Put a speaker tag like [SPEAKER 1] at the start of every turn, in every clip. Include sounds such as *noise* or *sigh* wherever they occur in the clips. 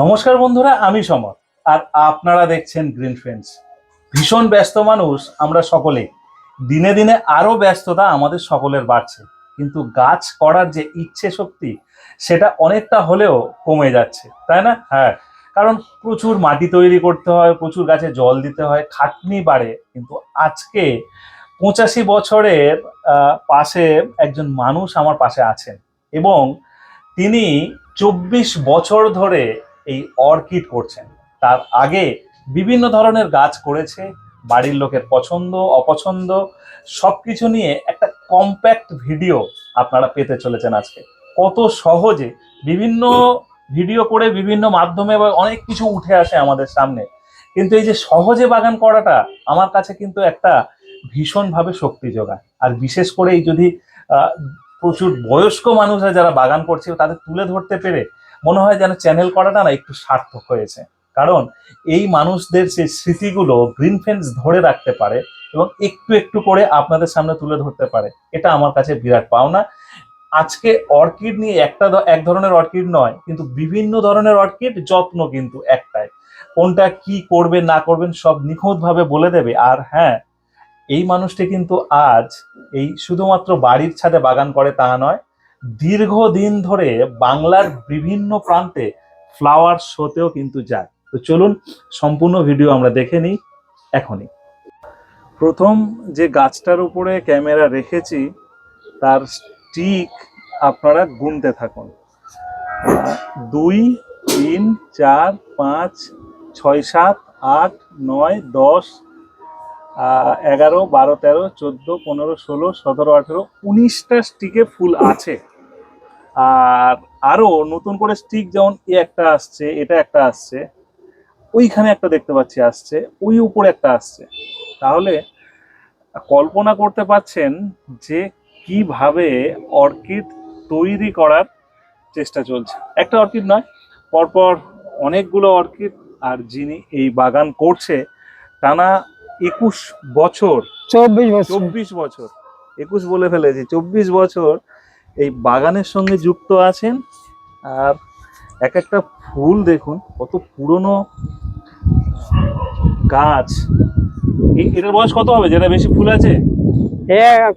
[SPEAKER 1] নমস্কার বন্ধুরা আমি সমর আর আপনারা দেখছেন গ্রিন ফ্রেন্ডস ভীষণ ব্যস্ত মানুষ আমরা সকলে দিনে দিনে আরও ব্যস্ততা আমাদের সকলের বাড়ছে কিন্তু গাছ করার যে ইচ্ছে শক্তি সেটা অনেকটা হলেও কমে যাচ্ছে তাই না হ্যাঁ কারণ প্রচুর মাটি তৈরি করতে হয় প্রচুর গাছে জল দিতে হয় খাটনি বাড়ে কিন্তু আজকে পঁচাশি বছরের পাশে একজন মানুষ আমার পাশে আছেন এবং তিনি চব্বিশ বছর ধরে এই অর্কিড করছেন তার আগে বিভিন্ন ধরনের গাছ করেছে বাড়ির লোকের পছন্দ অপছন্দ সব কিছু নিয়ে একটা কম্প্যাক্ট ভিডিও আপনারা পেতে চলেছেন আজকে কত সহজে বিভিন্ন ভিডিও করে বিভিন্ন মাধ্যমে অনেক কিছু উঠে আসে আমাদের সামনে কিন্তু এই যে সহজে বাগান করাটা আমার কাছে কিন্তু একটা ভীষণভাবে শক্তি যোগায় আর বিশেষ করে এই যদি প্রচুর বয়স্ক মানুষরা যারা বাগান করছে তাদের তুলে ধরতে পেরে মনে হয় যেন চ্যানেল করাটা না একটু সার্থক হয়েছে কারণ এই মানুষদের সেই স্মৃতিগুলো গ্রিন ফেন্স ধরে রাখতে পারে এবং একটু একটু করে আপনাদের সামনে তুলে ধরতে পারে এটা আমার কাছে বিরাট পাওনা আজকে অর্কিড নিয়ে একটা এক ধরনের অর্কিড নয় কিন্তু বিভিন্ন ধরনের অর্কিড যত্ন কিন্তু একটাই কোনটা কি করবেন না করবেন সব নিখুঁতভাবে বলে দেবে আর হ্যাঁ এই মানুষটি কিন্তু আজ এই শুধুমাত্র বাড়ির ছাদে বাগান করে তা নয় দীর্ঘদিন ধরে বাংলার বিভিন্ন প্রান্তে ফ্লাওয়ার শোতেও কিন্তু যায় তো চলুন সম্পূর্ণ ভিডিও আমরা দেখে নিই এখনই প্রথম যে গাছটার উপরে ক্যামেরা রেখেছি তার স্টিক আপনারা গুনতে থাকুন দুই তিন চার পাঁচ ছয় সাত আট নয় দশ এগারো বারো তেরো চোদ্দো পনেরো ষোলো সতেরো আঠেরো উনিশটা স্টিকে ফুল আছে আর আরও নতুন করে স্টিক যেমন এ একটা আসছে এটা একটা আসছে ওইখানে একটা দেখতে পাচ্ছি আসছে ওই উপরে একটা আসছে তাহলে কল্পনা করতে পারছেন যে কিভাবে অর্কিড তৈরি করার চেষ্টা চলছে একটা অর্কিড নয় পরপর অনেকগুলো অর্কিড আর যিনি এই বাগান করছে টানা একুশ বছর চব্বিশ চব্বিশ বছর একুশ বলে ফেলেছি চব্বিশ বছর এই বাগানের সঙ্গে যুক্ত আছেন আর এক একটা ফুল দেখুন কত পুরনো গাছ এটার বয়স কত হবে যেটা বেশি ফুল আছে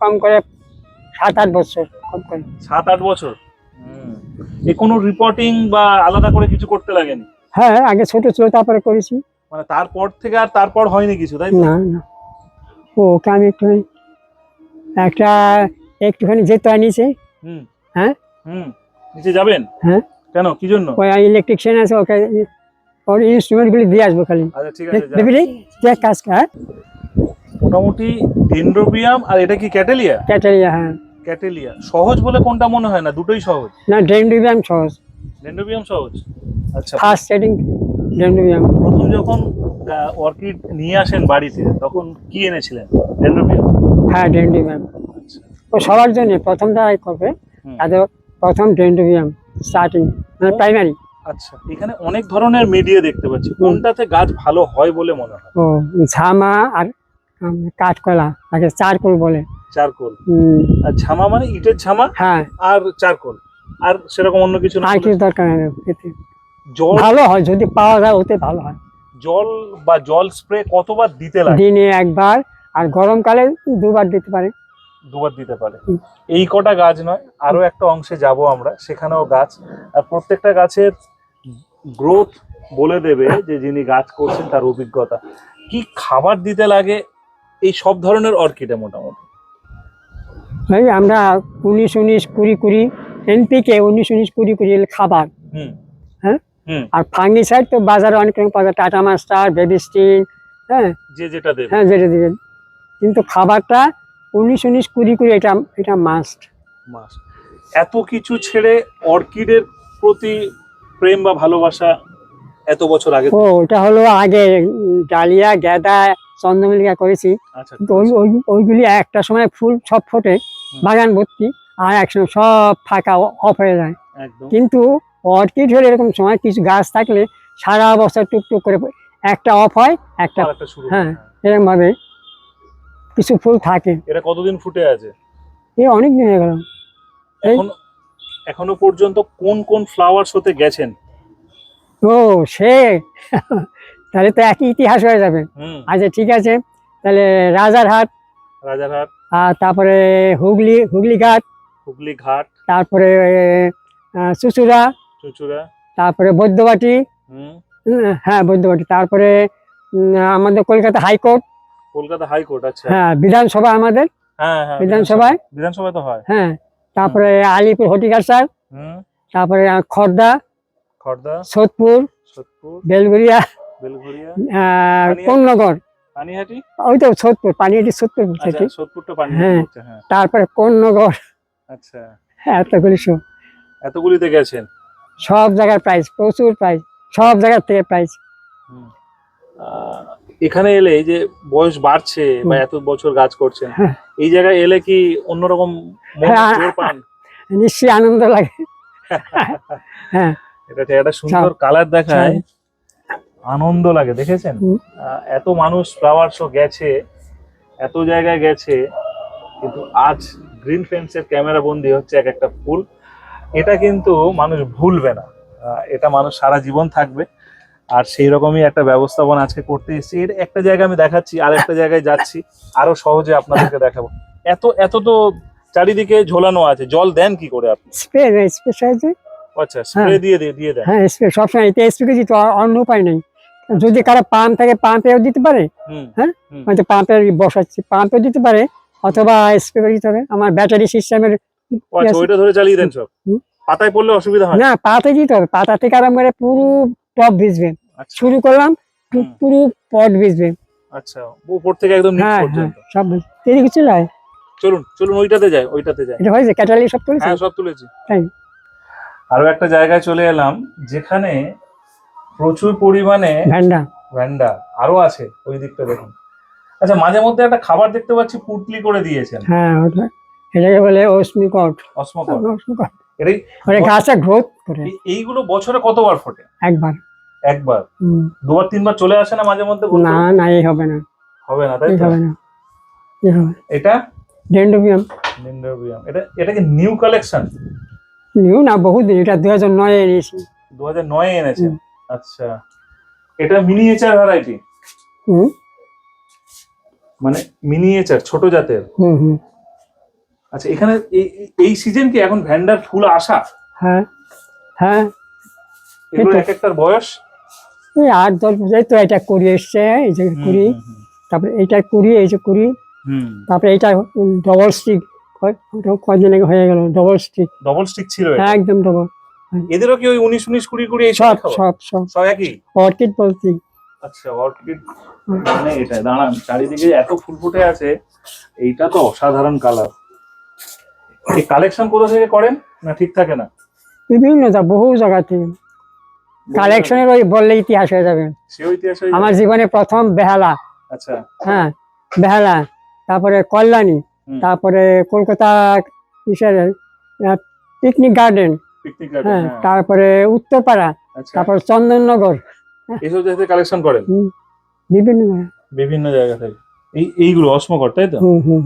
[SPEAKER 2] কম করে সাত আট বছর কম
[SPEAKER 1] করে সাত আট বছর এ কোনো রিপোর্টিং বা আলাদা করে কিছু করতে লাগেনি
[SPEAKER 2] হ্যাঁ, হ্যাঁ আগে ছোট ছিল তারপরে করেছি
[SPEAKER 1] মানে তারপর থেকে আর তারপর হয়নি কিছু তাই
[SPEAKER 2] না ও ওকে আমি একটু একটা একটুখানি যেতে হয় নিচে
[SPEAKER 1] হ্যাঁ হুম নিচে যাবেন হ্যাঁ কেন কি জন্য
[SPEAKER 2] ওই ইলেকট্রিশিয়ান আছে ওকে ওর ইনস্ট্রুমেন্ট গুলি দিয়ে আসবো খালি আচ্ছা ঠিক আছে দেখবি কাজ কাজ হ্যাঁ?
[SPEAKER 1] মোটামুটি ডেন্ড্রোবিয়াম আর এটা কি ক্যাটেলিয়া
[SPEAKER 2] ক্যাটেলিয়া হ্যাঁ
[SPEAKER 1] ক্যাটেলিয়া সহজ বলে কোনটা মনে হয় না দুটোই সহজ
[SPEAKER 2] না ডেন্ড্রোবিয়াম সহজ
[SPEAKER 1] ডেন্ড্রোবিয়াম সহজ
[SPEAKER 2] আচ্ছা ফার্স্ট সেটিং ডেন্ড্রোবিয়াম
[SPEAKER 1] প্রথম যখন অর্কিড নিয়ে আসেন বাড়িতে তখন কি এনেছিলেন ডেন্ড্রোবিয়াম
[SPEAKER 2] হ্যাঁ ডেন্ড্রোবিয়াম ও সবার জন্য প্রথমটা করবে তাদের প্রথম ডেন্ডোবিয়াম স্টার্টিং মানে প্রাইমারি
[SPEAKER 1] আচ্ছা এখানে অনেক ধরনের মিডিয়া দেখতে পাচ্ছি কোনটাতে গাছ ভালো হয় বলে মনে
[SPEAKER 2] হয় ও ঝামা আর কাঠকলা আগে চারকোল বলে
[SPEAKER 1] চারকোল আর ঝামা মানে ইটের ঝামা হ্যাঁ আর চারকোল আর সেরকম অন্য কিছু না
[SPEAKER 2] কিছু দরকার নেই জল ভালো হয় যদি পাওয়া যায় ওতে ভালো হয়
[SPEAKER 1] জল বা জল স্প্রে কতবার দিতে লাগে
[SPEAKER 2] দিনে একবার আর গরমকালে দুবার দিতে পারে
[SPEAKER 1] দুবার দিতে পারে এই কটা গাছ নয় আরো একটা অংশে যাব আমরা সেখানেও গাছ আর প্রত্যেকটা গাছের গ্রোথ বলে দেবে যে যিনি গাছ করছেন তার অভিজ্ঞতা কি খাবার দিতে লাগে এই সব ধরনের অর্কিডে মোটামুটি
[SPEAKER 2] ভাই আমরা উনিশ উনিশ কুড়ি কুড়ি এনপিকে উনিশ উনিশ কুড়ি কুড়ি খাবার হ্যাঁ আর ফাঙ্গিসাইড তো বাজারে অনেক রকম পাওয়া যায় টাটা মাস্টার বেবি স্টিন
[SPEAKER 1] হ্যাঁ যে যেটা দেবে
[SPEAKER 2] হ্যাঁ যেটা দেবেন কিন্তু খাবারটা উনিশ উনিশ কুড়ি কুড়ি এটা এটা মাস্ট
[SPEAKER 1] মাস্ট এত কিছু ছেড়ে অর্কিডের প্রতি প্রেম বা ভালোবাসা এত বছর আগে
[SPEAKER 2] ও ওটা হলো আগে ডালিয়া গ্যাদা চন্দ্রমল্লিকা করেছি আচ্ছা, ওইগুলি একটা সময় ফুল সব ফোটে বাগান ভর্তি আর একসময় সব ফাঁকা অফ হয়ে যায় কিন্তু অর্কিড হলে এরকম সময় কিছু গাছ থাকলে সারা বছর টুকটুক করে একটা অফ হয় একটা হ্যাঁ, হ্যাঁ। এরকম ভাবে কিছু ফুল থাকে
[SPEAKER 1] এটা কতদিন ফুটে আছে
[SPEAKER 2] এ অনেক দিন হয়ে গেল
[SPEAKER 1] এখন এখনো পর্যন্ত কোন কোন ফ্লাওয়ার্স হতে গেছেন
[SPEAKER 2] ও সে *laughs* তাহলে তো একই ইতিহাস হয়ে যাবে আচ্ছা ঠিক আছে তাহলে রাজারহাট রাজারহাট আর তারপরে হুগলি হুগলি ঘাট
[SPEAKER 1] হুগলি ঘাট
[SPEAKER 2] তারপরে চুচুড়া চুচুড়া তারপরে বৈদ্যবাটি হ্যাঁ বৈদ্যবাটি তারপরে আমাদের কলকাতা হাইকোর্ট
[SPEAKER 1] কলকাতা হাইকোর্ট আচ্ছা
[SPEAKER 2] হ্যাঁ বিধানসভা আমাদের
[SPEAKER 1] হ্যাঁ, হ্যাঁ, বিধানসভায়
[SPEAKER 2] হ্যাঁ তারপরে আলিপুর হটিকারসার তারপরে সোদপুর বেলগুড়িয়া ওই তো সোদপুর সোদপুর
[SPEAKER 1] আচ্ছা, হ্যাঁ, হ্যাঁ তারপরে আচ্ছা। এতগুলি সব এতগুলিতে গেছেন
[SPEAKER 2] সব জায়গার প্রাইস প্রচুর প্রাইস সব জায়গার থেকে প্রাইস
[SPEAKER 1] এখানে এলে যে বয়স বাড়ছে বা এত বছর কাজ করছেন হ্যাঁ। এই জায়গায় এলে কি অন্যরকম হ্যাঁ। পান
[SPEAKER 2] নিশ্চয়ই আনন্দ লাগে
[SPEAKER 1] হ্যাঁ। এটা একটা সুন্দর কালার দেখায় আনন্দ লাগে দেখেছেন এত মানুষ ফ্লাওয়ার শো গেছে এত জায়গায় গেছে কিন্তু আজ গ্রিন ফেন্সের ক্যামেরা বন্দি হচ্ছে এক একটা ফুল এটা কিন্তু মানুষ ভুলবে না এটা মানুষ সারা জীবন থাকবে আর সেই রকমই একটা ব্যবস্থাপনা আজকে করতে এসেছি এর একটা জায়গা আমি দেখাচ্ছি আর একটা জায়গায় যাচ্ছি আরো সহজে আপনাদেরকে দেখাবো এত এত তো চারিদিকে ঝোলানো আছে জল দেন কি করে আপনি
[SPEAKER 2] স্প্রে স্প্রে সাহায্যে
[SPEAKER 1] আচ্ছা স্প্রে হ্যাঁ। দিয়ে দিয়ে দিয়ে দেন
[SPEAKER 2] হ্যাঁ স্প্রে সময় এটা স্প্রে দিতে অন্য উপায় নেই যদি কারো পাম্প থাকে পাম্পেও দিতে পারে হ্যাঁ মানে পাম্পে বসাচ্ছি পাম্পেও দিতে পারে অথবা স্প্রে করে দিতে হবে আমার ব্যাটারি সিস্টেমের
[SPEAKER 1] আচ্ছা, ইয়ে ওইটা ধরে চালিয়ে দেন সব পাতায় পড়লে অসুবিধা হয়
[SPEAKER 2] না পাতায় দিতে হবে পাতা থেকে আরম্ভ করে পুরো টপ ভিজবে আচ্ছা। শুরু করলাম পুরো পট ভিজবে
[SPEAKER 1] আচ্ছা উপর থেকে একদম নিচ হ্যাঁ, পর্যন্ত
[SPEAKER 2] হ্যাঁ, সব তেরি কিছু নাই
[SPEAKER 1] চলুন চলুন ওইটাতে যাই ওইটাতে যাই
[SPEAKER 2] এটা হয়েছে ক্যাটালি সব তুলেছি
[SPEAKER 1] হ্যাঁ সব তুলেছি তাই আরো একটা জায়গায় চলে এলাম যেখানে প্রচুর পরিমাণে ভ্যান্ডা ভ্যান্ডা আরো আছে ওই দিকটা দেখুন আচ্ছা মাঝে মধ্যে একটা খাবার দেখতে পাচ্ছি পুটলি করে দিয়েছেন
[SPEAKER 2] হ্যাঁ ওটা এটাকে বলে অস্মিকট অস্মকট অস্মকট এটা মানে গাছটা গ্রোথ করে
[SPEAKER 1] এইগুলো বছরে কতবার ফোটে একবার একবার দুবার তিনবার চলে আসে না মাঝে মধ্যে
[SPEAKER 2] না না এই হবে না হবে না তাই হবে না এটা ডেন্ডোবিয়াম
[SPEAKER 1] ডেন্ডোবিয়াম এটা এটা কি নিউ কালেকশন
[SPEAKER 2] নিউ না বহু দিন এটা 2009 এ এনেছি
[SPEAKER 1] 2009 এ এনেছে আচ্ছা এটা মিনিয়েচার ভ্যারাইটি হুম মানে মিনিয়েচার ছোট জাতের হুম হুম আচ্ছা এখানে এই সিজন কি এখন ভ্যান্ডার ফুল আসা
[SPEAKER 2] হ্যাঁ হ্যাঁ
[SPEAKER 1] এগুলো এক একটার বয়স
[SPEAKER 2] আট দশ বছর তো এটা করি এসছে এই যে করি তারপরে এটা করি এই যে করি তারপরে এটা ডবল স্টিক কয়দিন আগে হয়ে গেল ডবল স্টিক
[SPEAKER 1] ডবল স্টিক ছিল
[SPEAKER 2] হ্যাঁ একদম ডবল
[SPEAKER 1] এদেরও কি ওই উনিশ উনিশ কুড়ি কুড়ি এই সব সব সব সব একই
[SPEAKER 2] অর্কিড বলছি
[SPEAKER 1] আচ্ছা অর্কিড মানে এটা দাঁড়ান চারিদিকে এত ফুল ফুটে আছে এইটা তো অসাধারণ কালার কালেকশন কোথা থেকে করেন না ঠিক থাকে না
[SPEAKER 2] বিভিন্ন বহু জায়গা থেকে কালেকশনের ওই বললে ইতিহাস হয়ে যাবে আমার জীবনে প্রথম বেহালা আচ্ছা হ্যাঁ বেহালা তারপরে কল্যাণী তারপরে কলকাতা কিসের পিকনিক গার্ডেন হ্যাঁ তারপরে উত্তরপাড়া আচ্ছা। তারপরে চন্দননগর
[SPEAKER 1] হ্যাঁ। এইসব জায়গা কালেকশন করেন বিভিন্ন বিভিন্ন জায়গা থেকে এই এইগুলো অসমকর তাই তো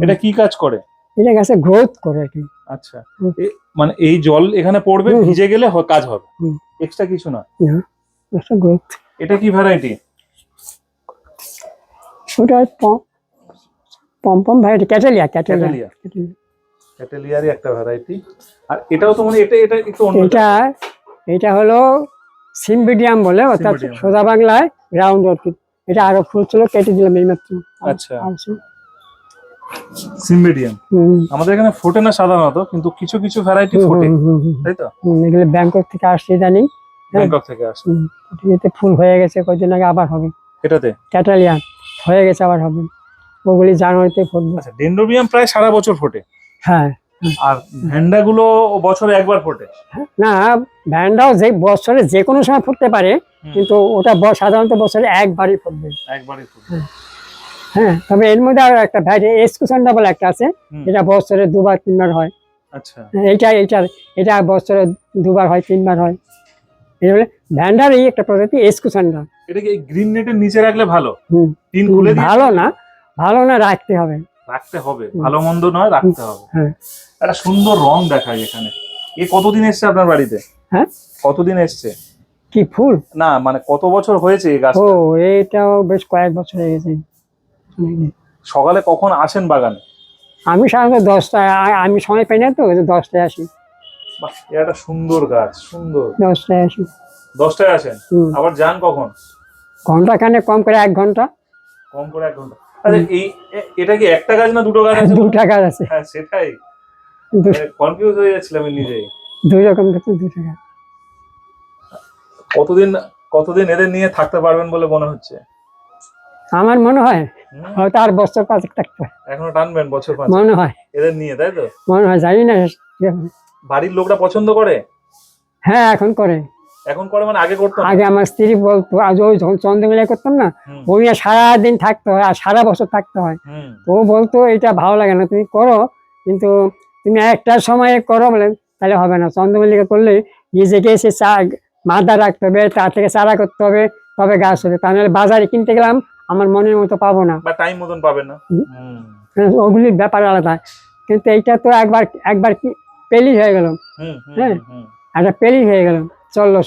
[SPEAKER 1] এটা কি কাজ করে
[SPEAKER 2] এটা গাছে গ্রোথ করে আর কি
[SPEAKER 1] আচ্ছা মানে এই জল এখানে পড়বে ভিজে গেলে কাজ হবে এক্সট্রা কিছু না এটা কি ভ্যারাইটি
[SPEAKER 2] ওটা ভ্যারাইটি ক্যাটেলিয়া ক্যাটেলিয়া
[SPEAKER 1] একটা ভ্যারাইটি আর এটাও তো মানে এটা এটা একটু অন্য
[SPEAKER 2] এটা এটা হলো সিমবিডিয়াম বলে অর্থাৎ সোজা বাংলায় গ্রাউন্ড অর্কিড এটা আরো ফুল ছিল কেটে দিলাম
[SPEAKER 1] আচ্ছা সিমবেডিয়াম আমাদের এখানে ফোটে না সাধারণত কিন্তু কিছু কিছু ভ্যারাইটি ফোটে তাই তো
[SPEAKER 2] এগুলো ব্যাংকক থেকে আসছে জানি
[SPEAKER 1] ব্যাংকক থেকে আসছে
[SPEAKER 2] এতে ফুল হয়ে গেছে কয়েকদিন আগে আবার হবে এটাতে ক্যাটালিয়ান হয়ে গেছে আবার হবে ওগুলি জানুয়ারিতে ফুটবে
[SPEAKER 1] আচ্ছা ডেন্ড্রোবিয়াম প্রায় সারা বছর ফোটে হ্যাঁ আর ভ্যান্ডা গুলো বছরে একবার ফোটে
[SPEAKER 2] না ভ্যান্ডাও যে বছরে যে কোনো সময় ফুটতে পারে কিন্তু ওটা সাধারণত বছরে একবারই ফুটবে
[SPEAKER 1] একবারই ফুটবে
[SPEAKER 2] হ্যাঁ তবে এর মধ্যে আরো একটা ভ্যারাইটি এসকুশন ডাবল একটা আছে এটা বছরে দুবার তিনবার হয় আচ্ছা হ্যাঁ, এটা এইটা এটা বছরে দুবার হয় তিনবার হয় এবারে ভ্যান্ডার এই একটা প্রজাতি এসকুশনটা
[SPEAKER 1] এটাকে গ্রিন নেটের নিচে রাখলে ভালো হুম টিন খুলে
[SPEAKER 2] ভালো না ভালো না রাখতে হবে
[SPEAKER 1] রাখতে হবে ভালো মন্দ নয় রাখতে হবে হ্যাঁ একটা সুন্দর রং দেখায় এখানে এ কতদিন এসছে আপনার বাড়িতে হ্যাঁ কতদিন এসছে কি ফুল না মানে কত বছর হয়েছে এই গাছ
[SPEAKER 2] ও এটাও বেশ কয়েক বছর হয়ে গেছে
[SPEAKER 1] সকালে কখন আসেন বাগানে
[SPEAKER 2] আমি সাধারণত দশটায় আমি সময় পাই না তো দশটায় আসি
[SPEAKER 1] এটা সুন্দর গাছ সুন্দর দশটায় আসি দশটায় আসেন আবার যান কখন
[SPEAKER 2] ঘন্টা খানে কম করে এক ঘন্টা
[SPEAKER 1] কম করে এক ঘন্টা আচ্ছা এই এটা কি একটা গাছ না দুটো গাছ আছে
[SPEAKER 2] দুটো গাছ আছে
[SPEAKER 1] হ্যাঁ সেটাই কনফিউজ মানে হয়ে যাচ্ছিলাম আমি নিজেই
[SPEAKER 2] দুই রকম গাছ দুটো গাছ
[SPEAKER 1] কতদিন কতদিন এদের নিয়ে থাকতে পারবেন বলে মনে হচ্ছে
[SPEAKER 2] আমার মনে হয় হয়তো আর বছর পাঁচ থাকবে
[SPEAKER 1] এখনো টানবেন বছর পাঁচ মনে হয় এদের নিয়ে তাই তো
[SPEAKER 2] মনে হয় জানি না
[SPEAKER 1] বাড়ির লোকরা পছন্দ করে
[SPEAKER 2] হ্যাঁ এখন করে
[SPEAKER 1] এখন করে মানে আগে করতো
[SPEAKER 2] আগে আমার স্ত্রী বলতো আজ ওই করতাম না ওই থাকতে হয় আর সারা বছর থাকতে হয় ও বলতো এটা ভালো লাগে না তুমি করো কিন্তু তুমি একটা সময়ে করো বলে তাহলে হবে না চন্দ্রমল্লিকা করলে নিজেকে সে চা মাদা রাখতে হবে তার থেকে চারা করতে হবে তবে গাছ হবে তা নাহলে বাজারে কিনতে গেলাম আমার মনের মতো পাবো না
[SPEAKER 1] বা টাইম মতন পাবে না
[SPEAKER 2] ওগুলির ব্যাপার আলাদা কিন্তু এইটা তো একবার একবার কি পেলি হয়ে গেল হ্যাঁ একটা আচ্ছা, পেলি হয়ে গেল চললো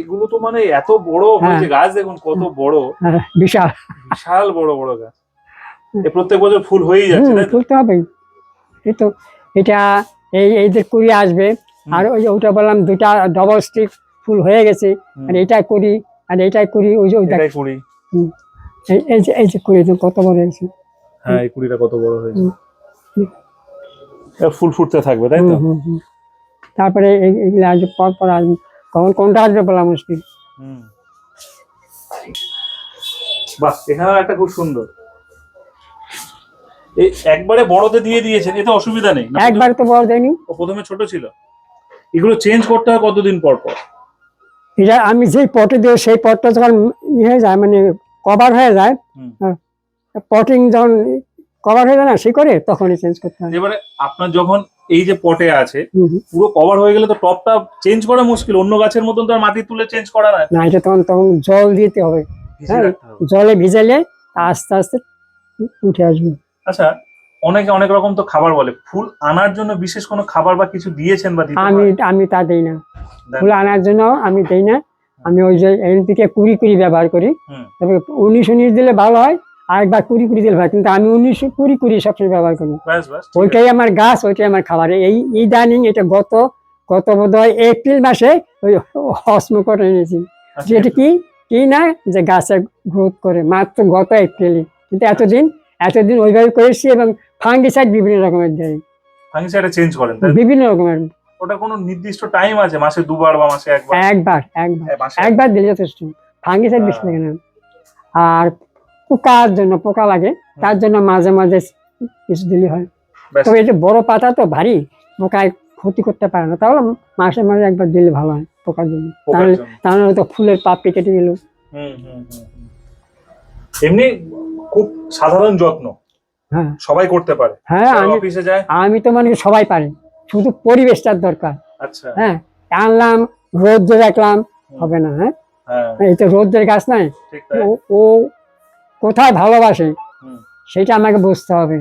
[SPEAKER 1] এগুলো তো মানে এত বড় হ্যাঁ। গাছ দেখুন কত হ্যাঁ। বড়
[SPEAKER 2] হ্যাঁ, বিশাল
[SPEAKER 1] বিশাল বড় বড় গাছ প্রত্যেক বছর ফুল হয়েই যাচ্ছে
[SPEAKER 2] ফুল তো এই এটা এই এইদের কুড়ি আসবে আর ওই ওটা বললাম দুটা ডবল স্টিক ফুল হয়ে গেছে আর এটা করি আর এটা করি ওই যে ওইটা করি এই যে এই যে কুড়িটা কত বড় হয়েছে
[SPEAKER 1] হ্যাঁ এই কুড়িটা কত বড় হয়েছে ফুল ফুটতে থাকবে তাই তো
[SPEAKER 2] তারপরে এগুলো আসবে পর পর আসবে কখন কোনটা আসবে বলা মুশকিল
[SPEAKER 1] বাহ এখানেও একটা খুব সুন্দর এই একবারে বড়তে দিয়ে দিয়েছেন এতে অসুবিধা নেই
[SPEAKER 2] একবারে তো বড় দেয়নি
[SPEAKER 1] প্রথমে ছোট ছিল এগুলো চেঞ্জ করতে হয় কতদিন পর পর
[SPEAKER 2] এটা আমি যেই পটে দিই সেই পটটা যখন ইয়ে যায় মানে কভার হয়ে যায় পটিং হ্যাঁ। যখন কভার হয়ে যায় না করে তখনই চেঞ্জ করতে
[SPEAKER 1] হয় এবারে আপনার যখন এই যে পটে আছে পুরো কভার হয়ে গেলে তো টপটা চেঞ্জ করা মুশকিল অন্য গাছের মতন তো মাটি তুলে চেঞ্জ করা না
[SPEAKER 2] না এটা তখন তখন জল দিতে হ্যাঁ, হবে জলে ভিজালে আস্তে আস্তে উঠে আসবে
[SPEAKER 1] আচ্ছা অনেকে অনেক রকম তো খাবার বলে ফুল আনার জন্য বিশেষ কোনো খাবার বা কিছু দিয়েছেন বা
[SPEAKER 2] আমি আমি তা দেই না ফুল আনার জন্য আমি দেই না আমি ওই যে এনপিকে কুড়ি কুড়ি ব্যবহার করি তবে উনিশ উনিশ দিলে ভালো হয় আরেকবার কুড়ি কুড়ি দিলে ভালো কিন্তু আমি উনিশ কুড়ি কুড়ি সবসময় ব্যবহার করি ওইটাই আমার গাছ ওইটাই আমার খাবার এই ইদানিং এটা গত গত বোধ হয় এপ্রিল মাসে ওই হসম করে এনেছি আচ্ছা, যেটা কি কি না যে গাছে গ্রোথ করে মাত্র গত এপ্রিলে কিন্তু এতদিন এতদিন ওইভাবে করেছি এবং ফাঙ্গিসাইড বিভিন্ন রকমের দেয়
[SPEAKER 1] ফাঙ্গিসাইড চেঞ্জ করেন বিভিন্ন রকমের ওটা কোনো নির্দিষ্ট টাইম আছে মাসে দুবার বা মাসে একবার
[SPEAKER 2] একবার একবার হ্যাঁ, একবার দিলে যথেষ্ট ফাঙ্গিসাইড হ্যাঁ। বেশি লাগে না আর পোকার জন্য পোকা লাগে তার জন্য মাঝে মাঝে কিছু দিলে হয় তবে এই যে বড় পাতা তো ভারী পোকায় ক্ষতি করতে পারে না তাহলে মাসে মাসে একবার দিলে ভালো হয় পোকার জন্য তাহলে তাহলে হয়তো ফুলের পাপ কেটে গেল
[SPEAKER 1] এমনি খুব সাধারণ যত্ন হ্যাঁ সবাই করতে পারে হ্যাঁ আমি অফিসে যায়
[SPEAKER 2] আমি তো মানে সবাই পারে শুধু পরিবেশটার দরকার আচ্ছা। হ্যাঁ আনলাম রোদ রাখলাম হবে না হ্যাঁ? হ্যাঁ এই তো রোদ্রের গাছ নাই ও কোথায় ভালোবাসে সেটা আমাকে বুঝতে হবে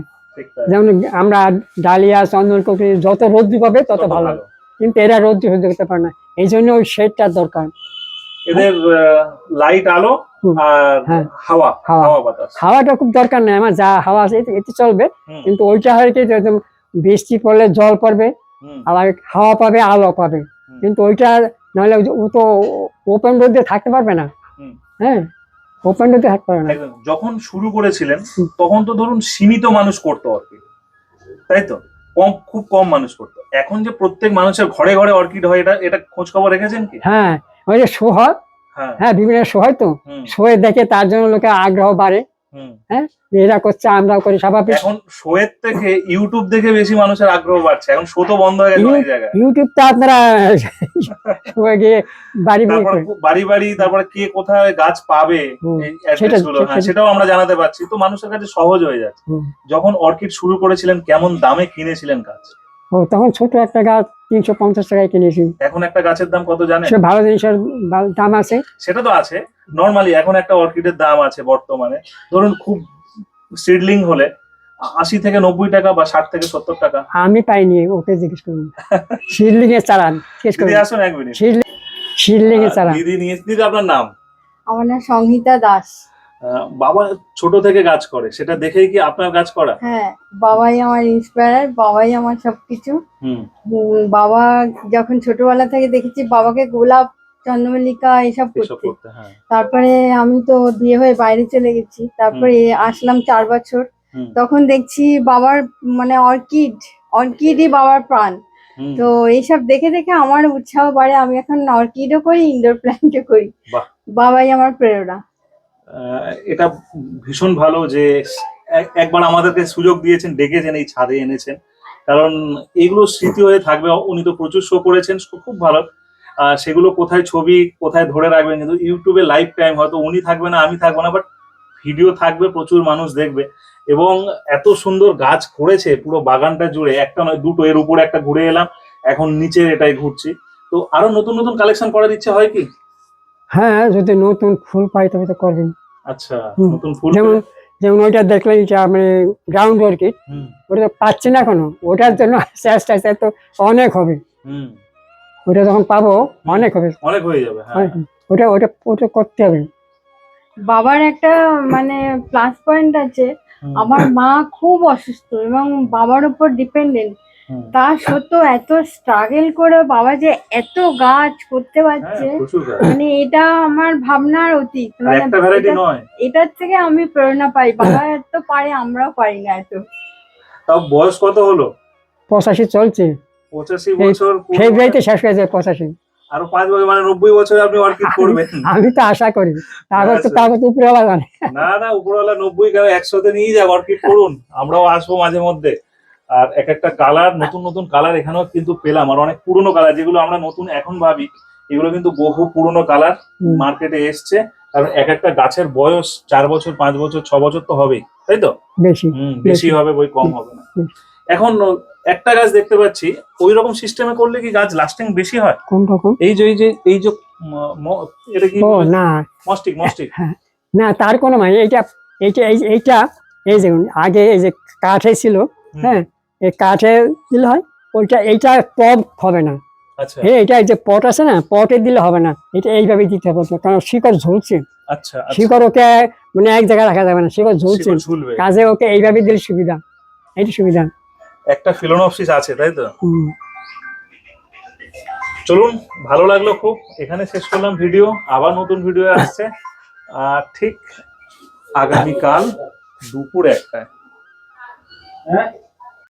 [SPEAKER 2] যেমন আমরা ডালিয়া কপি যত রোদ্রি পাবে তত ভালো কিন্তু এরা রোদ্রি হতে করতে পারে না এই জন্য ওই শেডটার দরকার
[SPEAKER 1] এদের লাইট আলো হ্যাঁ। হাওয়া হাওয়া বাতাস
[SPEAKER 2] হাওয়াটা খুব দরকার নাই আমার যা হাওয়া আছে এতে চলবে কিন্তু ওইটা হয় কি বৃষ্টি পড়লে জল পড়বে আবার হাওয়া পাবে আলো পাবে কিন্তু ওইটা নাহলে ও তো ওপেন দিয়ে থাকতে পারবে না হ্যাঁ ওপেন রোদে থাকতে পারবে না
[SPEAKER 1] যখন শুরু করেছিলেন তখন তো ধরুন সীমিত মানুষ করতো অর্কিড তাই তো কম খুব কম মানুষ করতো এখন যে প্রত্যেক মানুষের ঘরে ঘরে অর্কিড হয় এটা এটা খোঁজ খবর রেখেছেন কি
[SPEAKER 2] হ্যাঁ ওই যে শো হয় হ্যাঁ।, হ্যাঁ বিভিন্ন শো তো শোয়ে দেখে তার জন্য লোকে আগ্রহ বাড়ে হ্যাঁ এরা করছে আমরাও করি সবাই
[SPEAKER 1] এখন শোয়ের থেকে ইউটিউব দেখে বেশি মানুষের আগ্রহ বাড়ছে এখন শো তো বন্ধ হয়ে গেল অনেক জায়গায়
[SPEAKER 2] ইউটিউব তো আপনারা সবাই *laughs* গিয়ে বাড়ি বাড়ি
[SPEAKER 1] বাড়ি বাড়ি তারপরে কে কোথায় গাছ পাবে হ্যাঁ, সেটাও আমরা জানাতে পারছি তো মানুষের কাছে সহজ হয়ে যাচ্ছে যখন অর্কিড শুরু করেছিলেন কেমন দামে কিনেছিলেন গাছ
[SPEAKER 2] ও তখন ছোট একটা গাছ তিনশো পঞ্চাশ টাকায় কিনেছি
[SPEAKER 1] এখন একটা গাছের দাম কত জানেন সে
[SPEAKER 2] ভালো জিনিসের দাম আছে
[SPEAKER 1] সেটা তো আছে নর্মালি এখন একটা অর্কিডের দাম আছে বর্তমানে ধরুন খুব সিডলিং হলে আশি থেকে নব্বই টাকা বা ষাট থেকে সত্তর টাকা
[SPEAKER 2] আমি পাইনি ওকে জিজ্ঞেস করুন সিডলিং এর চালান জিজ্ঞেস করুন আসুন এক মিনিট সিডলিং এর চালান
[SPEAKER 1] দিদি নিয়ে দিদি আপনার নাম
[SPEAKER 2] আমার নাম সংহিতা দাস
[SPEAKER 1] বাবা ছোট থেকে গাছ করে সেটা দেখেই কি আপনার গাছ করা
[SPEAKER 2] হ্যাঁ বাবাই আমার ইন্সপায়ার বাবাই আমার সবকিছু বাবা যখন ছোটবেলা থেকে দেখেছি বাবাকে গোলাপ চন্দ্রমল্লিকা এসব করতে হ্যাঁ। তারপরে আমি তো বিয়ে হয়ে বাইরে চলে গেছি তারপরে আসলাম চার বছর তখন দেখছি বাবার মানে অর্কিড অর্কিডই বাবার প্রাণ তো এইসব দেখে দেখে আমার উৎসাহ বাড়ে আমি এখন অর্কিডও করি ইনডোর প্ল্যান্টও করি বাবাই আমার প্রেরণা
[SPEAKER 1] এটা ভীষণ ভালো যে একবার আমাদেরকে সুযোগ দিয়েছেন ডেকেছেন এই ছাদে এনেছেন কারণ এগুলো স্মৃতি হয়ে থাকবে উনি তো প্রচুর শো করেছেন খুব ভালো সেগুলো কোথায় ছবি কোথায় ধরে রাখবেন কিন্তু ইউটিউবে লাইভ টাইম হয়তো উনি থাকবে না আমি থাকবো না বাট ভিডিও থাকবে প্রচুর মানুষ দেখবে এবং এত সুন্দর গাছ করেছে পুরো বাগানটা জুড়ে একটা নয় দুটো এর উপরে একটা ঘুরে এলাম এখন নিচের এটাই ঘুরছি তো আরো নতুন নতুন কালেকশন করার ইচ্ছে হয় কি
[SPEAKER 2] হ্যাঁ যদি নতুন ফুল পাই তবে তো করবেন
[SPEAKER 1] আচ্ছা, যেমন
[SPEAKER 2] যেমন ওইটা দেখলাম যে আমি গ্রাউন্ড অর্কিড ওটা তো পাচ্ছি না এখনো ওটার জন্য আস্তে আস্তে আস্তে তো অনেক হবে ওটা যখন পাবো অনেক হবে
[SPEAKER 1] অনেক হয়ে যাবে হ্যাঁ
[SPEAKER 2] ওটা ওটা ওটা করতে হবে
[SPEAKER 3] বাবার একটা মানে প্লাস পয়েন্ট আছে আমার মা খুব অসুস্থ এবং বাবার উপর ডিপেন্ডেন্ট তা সত্ত্বেও এত স্ট্রাগল করে বাবা যে এত গাছ করতে হ্যাঁ, পারছে মানে এটা আমার ভাবনার অতীত মানে এটার থেকে আমি প্রেরণা পাই *laughs* বাবা এত পারে আমরাও পারি না এত
[SPEAKER 1] তাও বয়স কত হলো
[SPEAKER 2] পঁচাশি চলছে
[SPEAKER 1] পঁচাশি বছর
[SPEAKER 2] ফেব্রুয়ারিতে শেষ হয়েছে পঁচাশি
[SPEAKER 1] আরো পাঁচ বছর মানে নব্বই বছর আপনি অর্কিড করবেন
[SPEAKER 2] আমি তো আশা করি তারপর তো আচ্ছা। তারপর তো উপরওয়ালা মানে।
[SPEAKER 1] না না উপরওয়ালা নব্বই কেন একশোতে নিয়ে যাক অর্কিড করুন আমরাও আসবো মাঝে মধ্যে আর এক একটা কালার নতুন নতুন কালার এখানেও কিন্তু পেলাম আর অনেক পুরনো কালার যেগুলো আমরা নতুন এখন ভাবি এগুলো কিন্তু বহু পুরনো কালার মার্কেটে এসছে কারণ এক একটা গাছের বয়স চার বছর পাঁচ বছর ছ বছর তো হবেই তাই তো বেশি হবে বই কম হবে না এখন একটা গাছ দেখতে পাচ্ছি ওই রকম সিস্টেমে করলে কি গাছ লাস্টিং বেশি হয় কোন রকম এই যে এই যে এই যে
[SPEAKER 2] এটা কি না
[SPEAKER 1] মস্টিক মস্টিক হ্যাঁ,
[SPEAKER 2] না তার কোনো মানে এইটা এইটা এইটা এই যে আগে এই যে কাঠে ছিল হ্যাঁ কাঠে দিলে হয় ওইটা এইটা পপ হবে না হ্যাঁ আচ্ছা। এটা যে পট আছে না পটে দিলে হবে না এটা এইভাবে দিতে হবে কারণ শিকড় ঝুলছে আচ্ছা, আচ্ছা। শিকড় ওকে মানে এক জায়গায় রাখা যাবে না শিকড় ঝুলছে কাজে ওকে এইভাবে দিলে সুবিধা এইটা সুবিধা
[SPEAKER 1] একটা ফিলোনপসিস আছে তাই তো চলুন ভালো লাগলো খুব এখানে শেষ করলাম ভিডিও আবার নতুন ভিডিও আসছে আর ঠিক আগামীকাল দুপুর একটায় হ্যাঁ